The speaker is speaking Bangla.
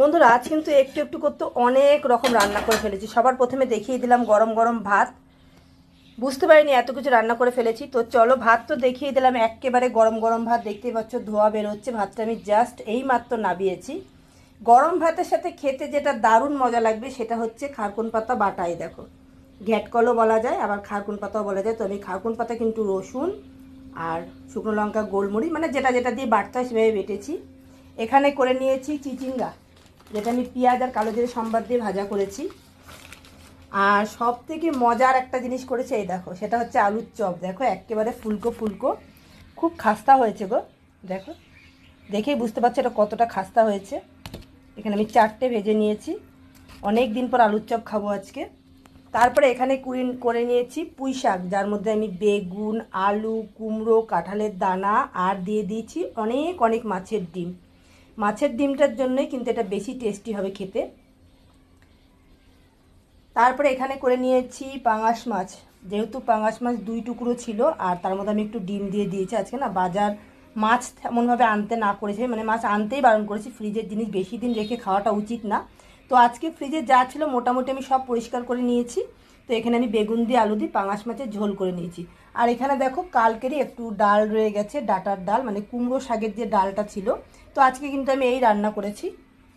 বন্ধুরা, আজ কিন্তু একটু একটু করতে অনেক রকম রান্না করে ফেলেছি। সবার প্রথমে দেখিয়ে দিলাম গরম গরম ভাত। বুঝতে পারিনি এত কিছু রান্না করে ফেলেছি। তো চলো, ভাত তো দেখিয়ে দিলাম, একেবারে গরম গরম ভাত। দেখতেই পাচ্ছ, ধোয়া বেরোচ্ছে, ভাতটা আমি জাস্ট এই মাত্র নাবিয়েছি গরম ভাতের সাথে খেতে যেটা দারুণ মজা লাগবে সেটা হচ্ছে খারকুন পাতা বাটাই দেখো। ঘ্যাটকলও বলা যায়, আবার খারকুন পাতাও বলা যায়। তো আমি খারকুন পাতা, কিন্তু রসুন আর শুকনো লঙ্কা, গোলমরিচ মানে যেটা যেটা দিয়ে বাটতে সেভাবে বেটেছি। এখানে করে নিয়েছি চিচিঙ্গা। যেটা আমি পেঁয়াজ আর কালো জিরে সম্বাদ দিয়ে ভাজা করেছি। আর সব থেকে মজার একটা জিনিস করেছে এই দেখো, সেটা হচ্ছে আলুর চপ। দেখো, একেবারে ফুলকো ফুলকো। খুব খাস্তা হয়েছে গো, দেখো। দেখেই বুঝতে পারছ এটা কতটা খাস্তা হয়েছে। এখানে আমি চারটে ভেজে নিয়েছি। অনেক দিন পর আলুর চপ খাব আজকে। তারপরে এখানে কুড়ি- করে নিয়েছি পুঁই শাক, যার মধ্যে আমি বেগুন, আলু, কুমড়ো, কাঁঠালের দানা, আর দিয়ে দিয়েছি অনেক অনেক মাছের ডিম। মাছের ডিমটার জন্যই কিন্তু এটা বেশি টেস্টি হবে খেতে। তারপরে এখানে করে নিয়েছি পাঙাশ মাছ। যেহেতু পাঙাশ মাছ দুই টুকরো ছিল, আর তার মধ্যে আমি একটু ডিম দিয়ে দিয়েছি আজকে না, বাজার মাছ তেমনভাবে আনতে না করেছে মানে মাছ আনতেই বারণ করেছি, ফ্রিজের জিনিস বেশি দিন রেখে খাওয়াটা উচিত না। তো আজকে ফ্রিজে যা ছিল মোটামুটি আমি সব পরিষ্কার করে নিয়েছি। তো এখানে আমি বেগুন দিয়ে আলু দিয়ে পাঙাশ মাছের ঝোল করে নিয়েছি। আর এখানে দেখো কালকেরই একটু ডাল রয়ে গেছে, ডাটার ডাল মানে কুমড়ো শাকের যে ডালটা ছিল। তো আজকে কিন্তু আমি এই রান্না করেছি।